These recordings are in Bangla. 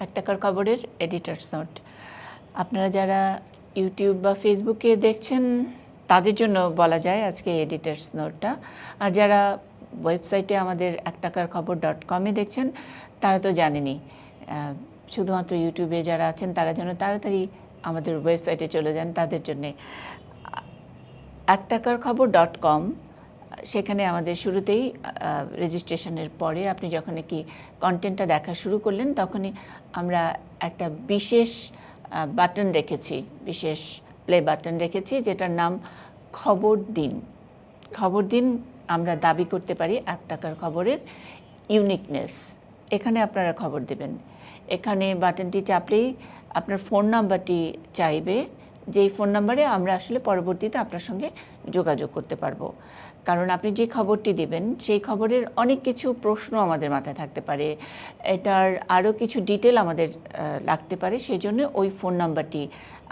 এক টাকার খবরের এডিটার্স নোট আপনারা যারা ইউটিউব বা ফেসবুকে দেখছেন তাদের জন্য বলা যায় আজকে এডিটার্স নোটটা আর যারা ওয়েবসাইটে আমাদের এক টাকার খবর ডট কমে দেখছেন তারা তো জানেনই আহ, শুধুমাত্র ইউটিউবে যারা আছেন তারা যেন তাড়াতাড়ি আমাদের ওয়েবসাইটে চলে যান তাদের জন্যে। এক টাকার খবর ডট কম সেখানে আমাদের শুরুতেই রেজিস্ট্রেশনের পরে আপনি যখন কি কন্টেন্টটা দেখা শুরু করলেন, তখনই আমরা একটা বিশেষ বাটন রেখেছি, বিশেষ প্লে বাটন রেখেছি, যেটার নাম খবর দিন। খবর দিন আমরা দাবি করতে পারি এক টাকার খবরের ইউনিকনেস এখানে আপনারা খবর দেবেন। এখানে বাটনটি চাপলেই আপনার ফোন নাম্বারটি চাইবে। যেই ফোন নাম্বারে আমরা আসলে পরবর্তীতে আপনার সঙ্গে যোগাযোগ করতে পারব। কারণ আপনি যে খবরটি দেবেন, সেই খবরের অনেক কিছু প্রশ্ন আমাদের মাথায় থাকতে পারে। এটার আরও কিছু ডিটেল আমাদের লাগতে পারে। সেই জন্য ওই ফোন নাম্বারটি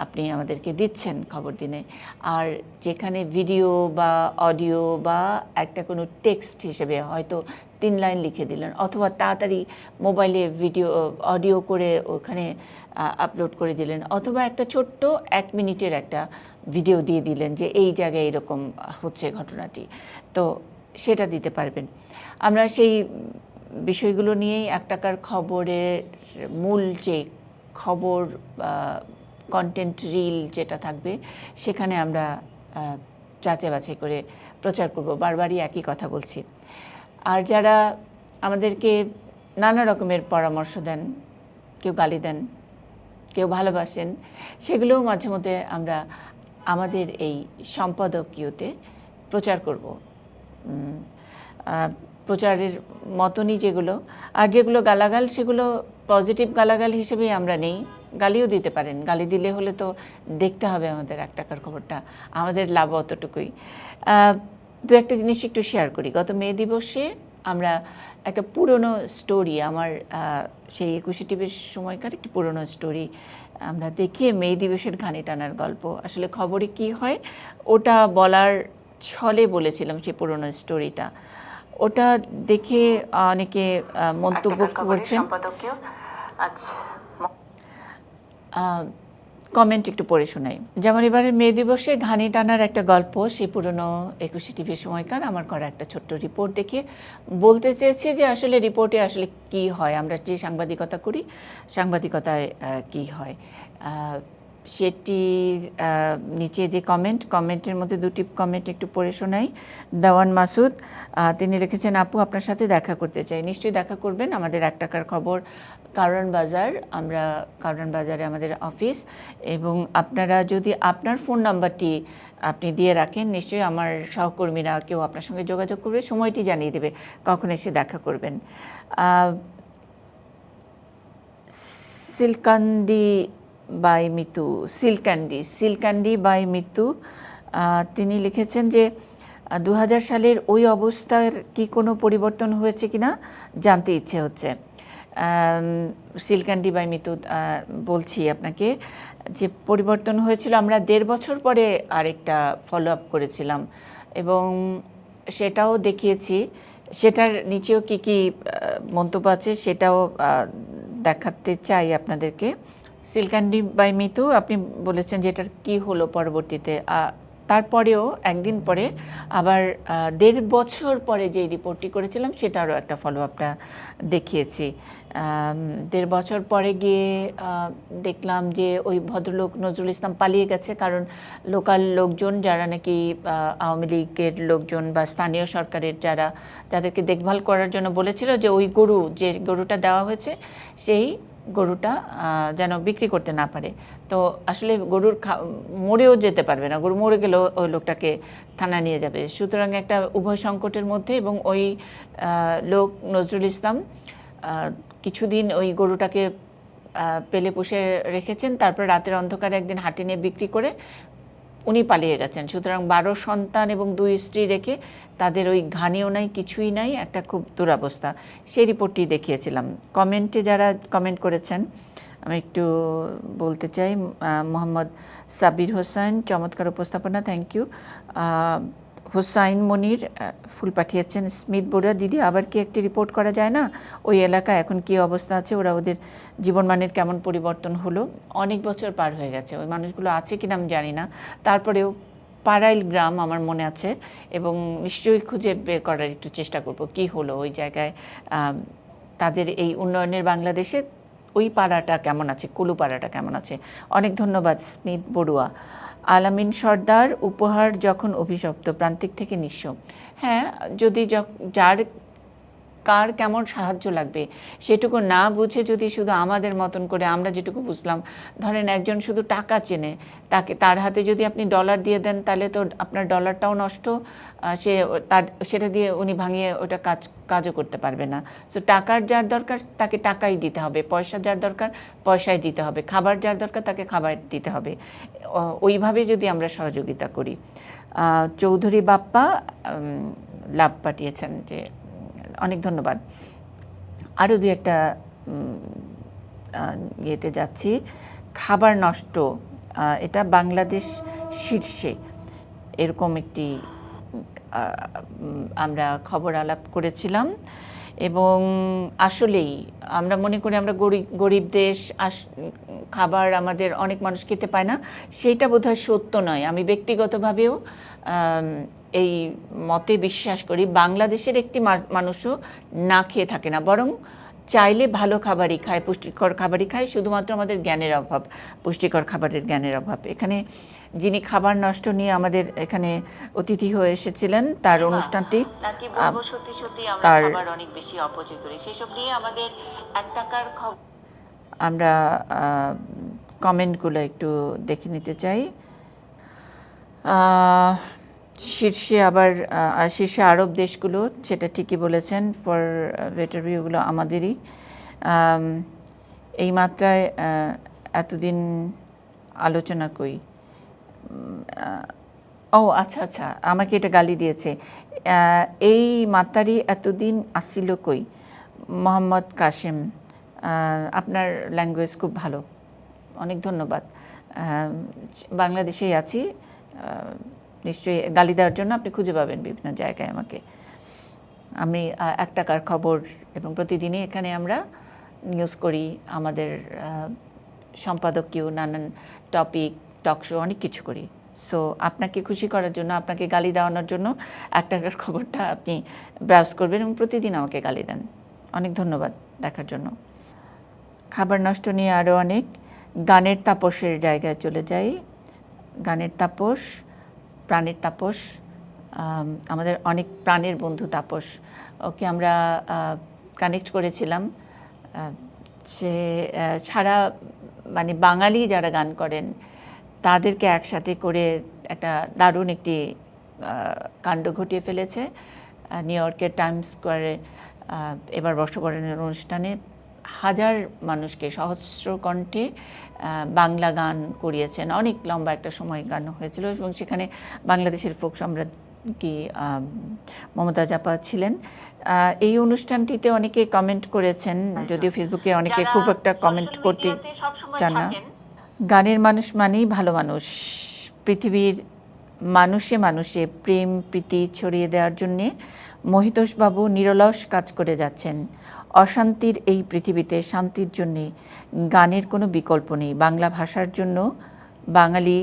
আপনি আমাদেরকে দিচ্ছেন খবর দিনে। আর যেখানে ভিডিও বা অডিও বা একটা কোনো টেক্সট হিসেবে হয়তো তিন লাইন লিখে দিলেন অথবা তাড়াতাড়ি মোবাইলে ভিডিও, অডিও করে ওখানে আপলোড করে দিলেন অথবা একটা ছোট্ট এক মিনিটের একটা ভিডিও দিয়ে দিলেন যে এই জায়গায় এরকম হচ্ছে ঘটনাটি। তো সেটা দিতে পারবেন। আমরা সেই বিষয়গুলো নিয়েই এক টাকার খবরের মূল যে খবর কন্টেন্ট রিল যেটা থাকবে, সেখানে আমরা যাচাই বাছাই করে প্রচার করব। বারবারই একই কথা বলছি। আর যারা আমাদেরকে নানা রকমের পরামর্শ দেন, কেউ গালি দেন, কেউ ভালোবাসেন, সেগুলোও মাঝে মধ্যে আমরা আমাদের এই সম্পাদকীয়তে প্রচার করব। প্রচারের মতনই যেগুলো, আর যেগুলো গালাগাল, সেগুলো পজিটিভ গালাগাল হিসেবেই আমরা নেই। গালিও দিতে পারেন। গালি দিলে হলে তো দেখতে হবে আমাদের এক টাকার খবরটা। আমাদের লাভ অতটুকুই। দু একটা জিনিস একটু শেয়ার করি। গত মে দিবসে আমরা একটা পুরনো স্টোরি আমার সেই একুশে টিভির সময়কার একটি পুরনো স্টোরি আমরা দেখি মে দিবসের ঘানি টানার গল্প। আসলে খবরে কি হয় ওটা বলার ছলে বলেছিলাম সেই পুরনো স্টোরিটা। ওটা দেখে অনেকে মন্তব্য করছেন। আচ্ছা কমেন্ট একটু পড়ে শোনাই। যেমন এবারে মে দিবসে ঘানি টানার একটা গল্প সেই পুরনো একুশে টিভির সময়কার আমার করা একটা ছোট্ট রিপোর্ট দেখে বলতে চেয়েছি যে আসলে রিপোর্টে আসলে কি হয়। আমরা যে সাংবাদিকতা করি, সাংবাদিকতায় কি হয়? আহ, নিচে যে কমেন্ট কমেন্টের মধ্যে দুটি কমেন্ট একটু পড়ে শোনাই। দেওয়ান মাসুদ তিনি লিখেছেন আপু আপনার সাথে দেখা করতে চাই। নিশ্চয়ই দেখা করবেন আমাদের এক টাকার খবর কারণ বাজার। আমরা কারণ বাজারে আমাদের অফিস এবং আপনারা যদি আপনার ফোন নাম্বারটি আপনি দিয়ে রাখেন নিশ্চয়ই আমার সহকর্মীরা কেউ আপনার সঙ্গে যোগাযোগ করবে সময়টি জানিয়ে দেবে কখন এসে দেখা করবেন। সিলকান্দি বাই মিতু সিলকান্ডি সিলকান্ডি বাই মিতু তিনি লিখেছেন যে দু হাজার সালের ওই অবস্থার কি কোনো পরিবর্তন হয়েছে কিনা জানতে ইচ্ছে হচ্ছে। সিলকান্ডি বাই মিতু বলছি আপনাকে যে, পরিবর্তন হয়েছিল, আমরা দেড় বছর পরে আরেকটা ফলো আপ করেছিলাম এবং সেটাও দেখিয়েছি। সেটার নিচেও কি কি মন্তব্য আছে সেটাও দেখাতে চাই আপনাদেরকে। সিলকান্ডি বাই মিতু আপনি বলেছেন যে এটার কী হলো পরবর্তীতে। তারপরেও একদিন পরে আবার দেড় বছর পরে যে রিপোর্টটি করেছিলাম সেটারও একটা ফলো আপটা দেখিয়েছি দেড় বছর পরে গিয়ে দেখলাম যে ওই ভদ্রলোক নজরুল ইসলাম পালিয়ে গেছে, কারণ লোকাল লোকজন যারা নাকি আওয়ামী লীগের লোকজন বা স্থানীয় সরকারের যারা যাদেরকে দেখভাল করার জন্য বলেছিল যে ওই গরু, যে গরুটা দেওয়া হয়েছে, সেই গরুটা যেন বিক্রি করতে না পারে। তো আসলে গরুর মরেও যেতে পারবে না। গরু মরে গেলেও ওই লোকটাকে থানা নিয়ে যাবে। সুতরাং একটা উভয় সংকটের মধ্যে এবং ওই লোক নজরুল ইসলাম কিছুদিন ওই গরুটাকে পেলে পুষে রেখেছেন। তারপর রাতের অন্ধকারে একদিন হাটে নিয়ে বিক্রি করে উনি পালিয়ে গেছেন। সুতরাং বারো সন্তান এবং দুই স্ত্রী রেখে তাদের ওই ঘানিও নাই, কিছুই নাই, একটা খুব দুরাবস্থা। সেই রিপোর্টটি দেখিয়েছিলাম। কমেন্টে যারা কমেন্ট করেছেন, আমি একটু বলতে চাই মোহাম্মদ সাবির হোসেন, চমৎকার উপস্থাপনা, থ্যাংক ইউ। হুসাইন মনির ফুল পাঠিয়েছেন। স্মিথ বড়ুয়া, দিদি, আবার কি একটি রিপোর্ট করা যায় না? ওই এলাকায় এখন কি অবস্থা আছে? ওরা ওদের জীবনমানের কেমন পরিবর্তন হলো? অনেক বছর পার হয়ে গেছে। ওই মানুষগুলো আছে কিনা আমি জানি না। তারপরেও পাড়াইল গ্রাম আমার মনে আছে এবং নিশ্চয়ই খুঁজে বের করার একটু চেষ্টা করব। কি হলো ওই জায়গায়? তাদের এই উন্নয়নের বাংলাদেশে ওই পাড়াটা কেমন আছে? কুলু পাড়াটা কেমন আছে? অনেক ধন্যবাদ স্মিথ বড়ুয়া। আলামিন সর্দার উপহার যখন অভিশপ্ত প্রান্তিক থেকে নিঃস্ব হ্যাঁ যদি যার কার কেমন সাহায্য লাগবে? সেটুকু না বুঝে যদি শুধু আমাদের মতন করে আমরা যেটুকু বুঝলাম, ধরেন একজন শুধু টাকা চেনে, তাকে, তার হাতে যদি আপনি ডলার দিয়ে দেন, তাহলে তো আপনার ডলারটাও নষ্ট সে তার, সেটা দিয়ে উনি ভাঙিয়ে ওটা কাজ, কাজও করতে পারবে না। তো টাকার যার দরকার, তাকে টাকাই দিতে হবে। পয়সা যার দরকার, পয়সাই দিতে হবে। খাবার যার দরকার, তাকে খাবার দিতে হবে। ওইভাবে যদি আমরা সহযোগিতা করি। চৌধুরী বাপ্পা লাভ পাঠিয়েছেন যে অনেক ধন্যবাদ। আরও দু একটা ইয়েতে যাচ্ছি। খাবার নষ্ট এটা বাংলাদেশ শীর্ষে এরকম একটি আমরা খবর আলাপ করেছিলাম। এবং আসলেই আমরা মনে করি আমরা গরিব গরিব দেশ, আস, খাবার আমাদের অনেক মানুষ খেতে পায় না। সেইটা বোধহয় সত্য নয়। আমি ব্যক্তিগতভাবেও এই মতে বিশ্বাস করি বাংলাদেশের একটি মানুষও না খেয়ে থাকে না। বরং চাইলে ভালো খাবারই খায় পুষ্টিকর খাবারই খায় শুধুমাত্র আমাদের জ্ঞানের অভাব পুষ্টিকর খাবারের জ্ঞানের অভাব। এখানে যিনি খাবার নষ্ট নিয়ে আমাদের এখানে অতিথি হয়ে এসেছিলেন তার অনুষ্ঠানটি সত্যি আমরা তার- অনেক বেশি অপচয় করি। সেসব নিয়ে আমাদের এক টাকার খবর আমরা কমেন্টগুলো একটু দেখে নিতে চাই। শীর্ষে আবার শীর্ষে আরব দেশগুলো, সেটা ঠিকই বলেছেন ফর বেটার ভিউগুলো আমাদেরই। এই মাত্রায় এতদিন আলোচনা কই। ও আচ্ছা আচ্ছা আমাকে এটা গালি দিয়েছে। এই মাতারি এতদিন আসিল কই? মোহাম্মদ কাশেম আপনার ল্যাঙ্গুয়েজ খুব ভালো। অনেক ধন্যবাদ। বাংলাদেশেই আছি। নিশ্চয়ই গালি দেওয়ার জন্য আপনি খুঁজে পাবেন বিভিন্ন জায়গায় আমাকে। আমি এক টাকার খবর এবং প্রতিদিনই এখানে আমরা নিউজ করি, আমাদের সম্পাদকীয় নানান টপিক টক শো অনেক কিছু করি। সো আপনাকে খুশি করার জন্য, আপনাকে গালি দেওয়ানোর জন্য এক টাকার খবরটা আপনি ব্রাউজ করবেন এবং প্রতিদিন আমাকে গালি দেন। অনেক ধন্যবাদ দেখার জন্য। খাবার নষ্ট নিয়ে আরও অনেক। গানের তাপসের জায়গায় চলে যাই। গানের তাপস প্রাণের তাপস আমাদের অনেক প্রাণের বন্ধু তাপস। ওকে আমরা কানেক্ট করেছিলাম সে সারা মানে বাঙালি যারা গান করেন, তাদেরকে একসাথে করে একটা দারুণ একটি কাণ্ড ঘটিয়ে ফেলেছে। নিউ ইয়র্কের টাইমস স্কোয়ারে এবার বর্ষবরণের অনুষ্ঠানে হাজার মানুষকে সহস্র কণ্ঠে বাংলা গান করিয়েছেন। অনেক লম্বা একটা সময় গান হয়েছিল এবং সেখানে বাংলাদেশের ফোক সম্রাট কি মমতা আপা ছিলেন। এই অনুষ্ঠানটিতে অনেকে কমেন্ট করেছেন যদিও ফেসবুকে অনেকে খুব একটা কমেন্ট করতে চান না। গানের মানুষ মানেই ভালো মানুষ। পৃথিবীর মানুষে মানুষে প্রেম প্রীতি ছড়িয়ে দেওয়ার জন্যে মহিতোষবাবু নিরলস কাজ করে যাচ্ছেন। অশান্তির এই পৃথিবীতে শান্তির জন্যে গানের কোনো বিকল্প নেই। বাংলা ভাষার জন্য, বাঙালি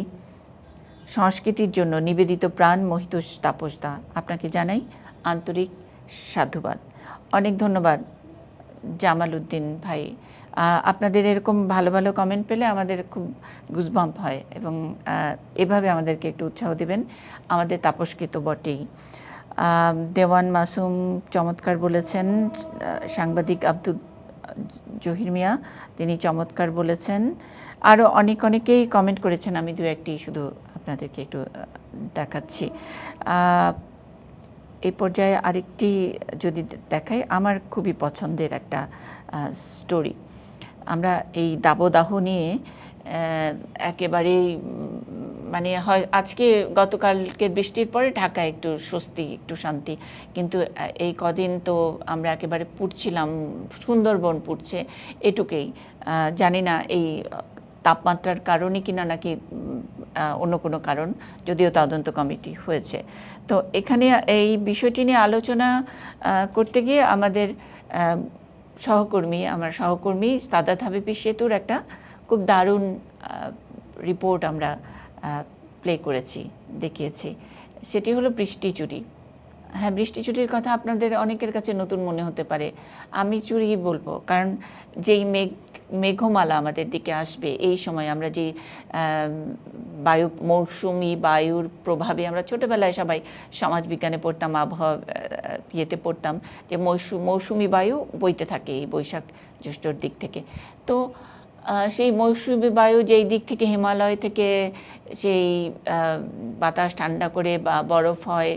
সংস্কৃতির জন্য নিবেদিত প্রাণ মহিতোষ তাপসদা। আপনাকে জানাই আন্তরিক সাধুবাদ। অনেক ধন্যবাদ জামাল উদ্দিন ভাই আপনাদের এরকম ভালো ভালো কমেন্ট পেলে আমাদের খুব গুজবাম্প হয় এবং এভাবে আমাদেরকে একটু উৎসাহ দেবেন। আমাদের তাপসকে তো বটেই। দেওয়ান মাসুম চমৎকার বলেছেন সাংবাদিক আব্দুল জহির মিয়া, তিনি চমৎকার বলেছেন। আরও অনেক অনেকেই কমেন্ট করেছেন, আমি দু একটি শুধু আপনাদেরকে একটু দেখাচ্ছি। এই পর্যায়ে আরেকটি যদি দেখাই, আমার খুবই পছন্দের একটা স্টোরি আমরা এই দাবদাহ নিয়ে একেবারেই মানে হয়, আজকে গতকালকের বৃষ্টির পরে ঢাকায় একটু স্বস্তি, একটু শান্তি। কিন্তু এই কদিন তো আমরা একেবারে পুড়ছিলাম, সুন্দরবন পুড়ছে এটুকুই। জানি না এই তাপমাত্রার কারণে কিনা নাকি অন্য কোনো কারণ, যদিও তদন্ত কমিটি হয়েছে। তো এখানে এই বিষয়টি নিয়ে আলোচনা করতে গিয়ে আমাদের সহকর্মী, আমার সহকর্মী সাদাত হাবিবি সেতুর একটা খুব দারুণ রিপোর্ট আমরা প্লে করেছি, দেখিয়েছি। সেটি হলো বৃষ্টি চুরি। হ্যাঁ বৃষ্টি চুরির কথা আপনাদের অনেকের কাছে নতুন মনে হতে পারে। আমি চুরি বলব, কারণ যেই মেঘ, মেঘমালা আমাদের দিকে আসবে, এই সময় আমরা যে বায়ু, মৌসুমি বায়ুর প্রভাবে আমরা ছোটোবেলায় সবাই সমাজবিজ্ঞানে পড়তাম, আবহাওয়া ইয়েতে পড়তাম যে মৌসুম মৌসুমি বায়ু বইতে থাকে এই বৈশাখ জ্যৈষ্ঠর দিক থেকে। তো সেই মৌসুমি বায়ু যেই দিক থেকে হিমালয় থেকে সেই বাতাস ঠান্ডা করে বা বরফ হয়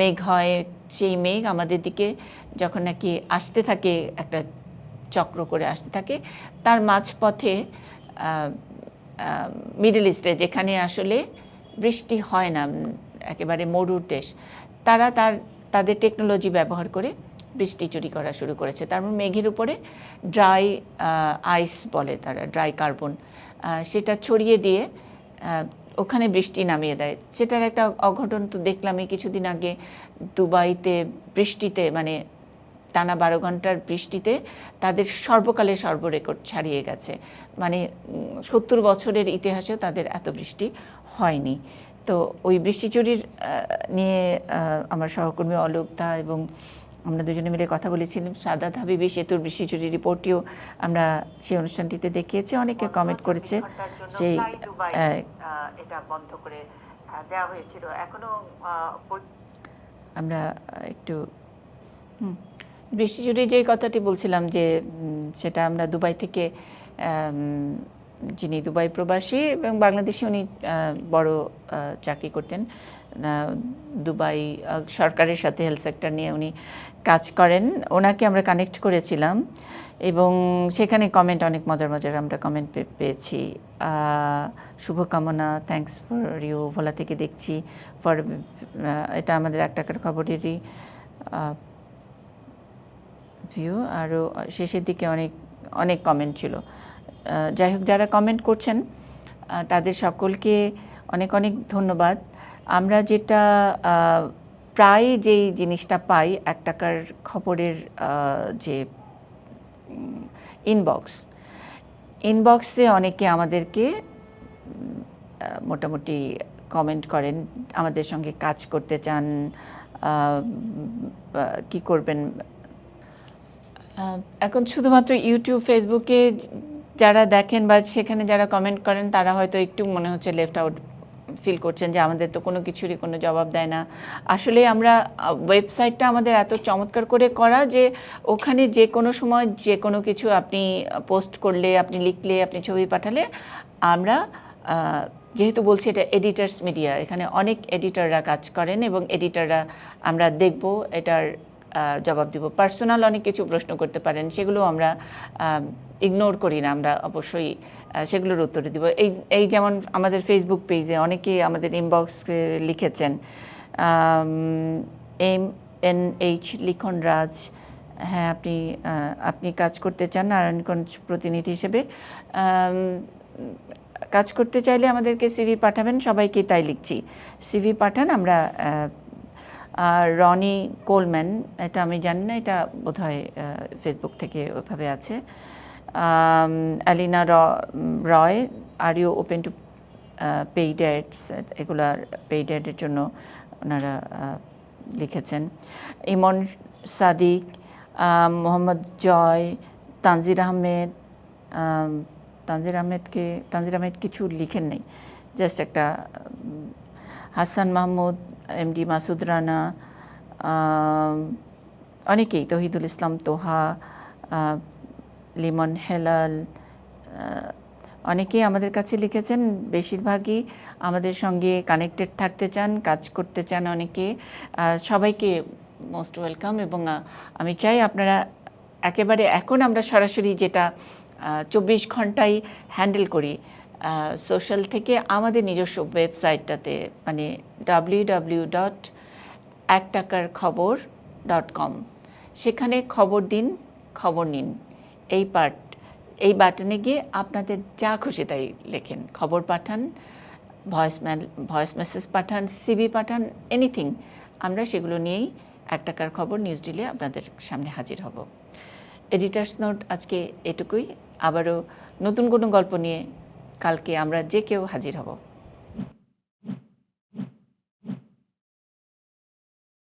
মেঘ হয়, সেই মেঘ আমাদের দিকে যখন নাকি আসতে থাকে, একটা চক্র করে আসতে থাকে, তার মাঝপথে মিডল ইস্টে যেখানে আসলে বৃষ্টি হয় না একেবারে মরুর দেশ, তারা তার, তাদের টেকনোলজি ব্যবহার করে বৃষ্টি চুরি করা শুরু করেছে। তারপর মেঘের উপরে ড্রাই আইস বলে তারা ড্রাই কার্বন সেটা ছড়িয়ে দিয়ে ওখানে বৃষ্টি নামিয়ে দেয়। সেটার একটা অঘটন তো দেখলামই কিছুদিন আগে দুবাইতে বৃষ্টিতে মানে টানা বারো ঘণ্টার বৃষ্টিতে তাদের সর্বকালে সর্বরেকর্ড ছাড়িয়ে গেছে। মানে সত্তর বছরের ইতিহাসেও তাদের এত বৃষ্টি হয়নি। তো ওই বৃষ্টি চুরির নিয়ে আমার সহকর্মী অলোক দা এবং আমরা দুজনে মিলে কথা বলেছিলাম। সাদাত হাবিবি সেতুর বৃষ্টি চুরি রিপোর্টটিও আমরা সেই অনুষ্ঠানটিতে দেখিয়েছি। অনেকে কমেন্ট করেছে সেই এটা বন্ধ করে দেওয়া হয়েছিল। এখনও আমরা একটু হুম, যে কথাটি বলছিলাম যে সেটা আমরা দুবাই থেকে যিনি দুবাই প্রবাসী এবং বাংলাদেশে উনি বড় চাকরি করতেন। দুবাই সরকারের সাথে হেলথ সেক্টর নিয়ে উনি কাজ করেন। ওনাকে আমরা কানেক্ট করেছিলাম এবং সেখানে কমেন্ট অনেক মজার মজার আমরা কমেন্ট পেয়েছি। শুভকামনা থ্যাঙ্কস ফর ইউ ভোলা থেকে দেখছি। ফর এটা আমাদের এক টাকার খবরেরই ভিউ আরও শেষের দিকে অনেক অনেক কমেন্ট ছিল। যাই হোক, যারা কমেন্ট করছেন তাদের সকলকে অনেক অনেক ধন্যবাদ। আমরা যেটা প্রায় যেই জিনিসটা পাই এক টাকার খবরের যে ইনবক্স ইনবক্সে অনেকে আমাদেরকে মোটামুটি কমেন্ট করেন, আমাদের সঙ্গে কাজ করতে চান কি করবেন? এখন শুধুমাত্র ইউটিউব ফেসবুকে যারা দেখেন বা সেখানে যারা কমেন্ট করেন, তারা হয়তো একটু মনে হচ্ছে লেফট আউট ফিল করছেন যে আমাদের তো কোনো কিছুরই কোনো জবাব দেয় না। আসলে আমরা ওয়েবসাইটটা আমাদের এত চমৎকার করে করা যে ওখানে যে কোনো সময় যে কোনো কিছু আপনি পোস্ট করলে, আপনি লিখলে, আপনি ছবি পাঠালে আমরা যেহেতু বলছি এটা এডিটার্স মিডিয়া এখানে অনেক এডিটররা কাজ করেন এবং এডিটররা আমরা দেখব এটার জবাব দিব। পার্সোনাল অনেক কিছু প্রশ্ন করতে পারেন, সেগুলো আমরা ইগনোর করি না, আমরা অবশ্যই সেগুলোর উত্তর দিব। এই এই যেমন আমাদের ফেসবুক পেজে অনেকেই আমাদের ইনবক্সে লিখেছেন M N H Likhon Raj হ্যাঁ আপনি আপনি কাজ করতে চান নারায়ণগঞ্জ প্রতিনিধি হিসেবে কাজ করতে চাইলে আমাদেরকে সিভি পাঠাবেন, সবাইকে তাই লিখছি। সিভি পাঠান, আমরা রনি কোলম্যান, এটা আমি জানি না, এটা বোধহয় ফেসবুক থেকে ওইভাবে আছে। Alina Roy are you open to paid এগুলার পেইড জন্য ওনারা লিখেছেন। ইমন সাদিক মোহাম্মদ জয়, তানজির আহমেদ তানজির আহমেদকে, তানজির আহমেদ কিছু লিখেন নাই। জাস্ট একটা হাসান মাহমুদ, এমডি মাসুদ রানা অনেকেই, তহিদুল ইসলাম তোহা লিমন হেলাল অনেকেই আমাদের কাছে লিখেছেন, বেশিরভাগই আমাদের সঙ্গে কানেক্টেড থাকতে চান, কাজ করতে চান অনেকে। সবাইকে মোস্ট ওয়েলকাম এবং আমি চাই আপনারা একেবারে এখন আমরা সরাসরি যেটা চব্বিশ ঘন্টায় হ্যান্ডেল করি। সোশ্যাল থেকে আমাদের নিজস্ব ওয়েবসাইটটাতে মানে ডাব্লিউ ডাব্লিউ ডট এক টাকার খবর ডট কম সেখানে খবর দিন, খবর নিন। এই পার্ট এই বাটনে গিয়ে আপনাদের যা খুশি তাই লেখেন। খবর পাঠান ভয়েস ভয়েস মেসেজ পাঠান সিবি পাঠান এনিথিং আমরা সেগুলো নিয়েই এক টাকার খবর নিউজ ডিলে আপনাদের সামনে হাজির হব। এডিটার্স নোট আজকে এটুকুই। আবারও নতুন কোনো গল্প নিয়ে কালকে আমরা যে কেউ হাজির হব।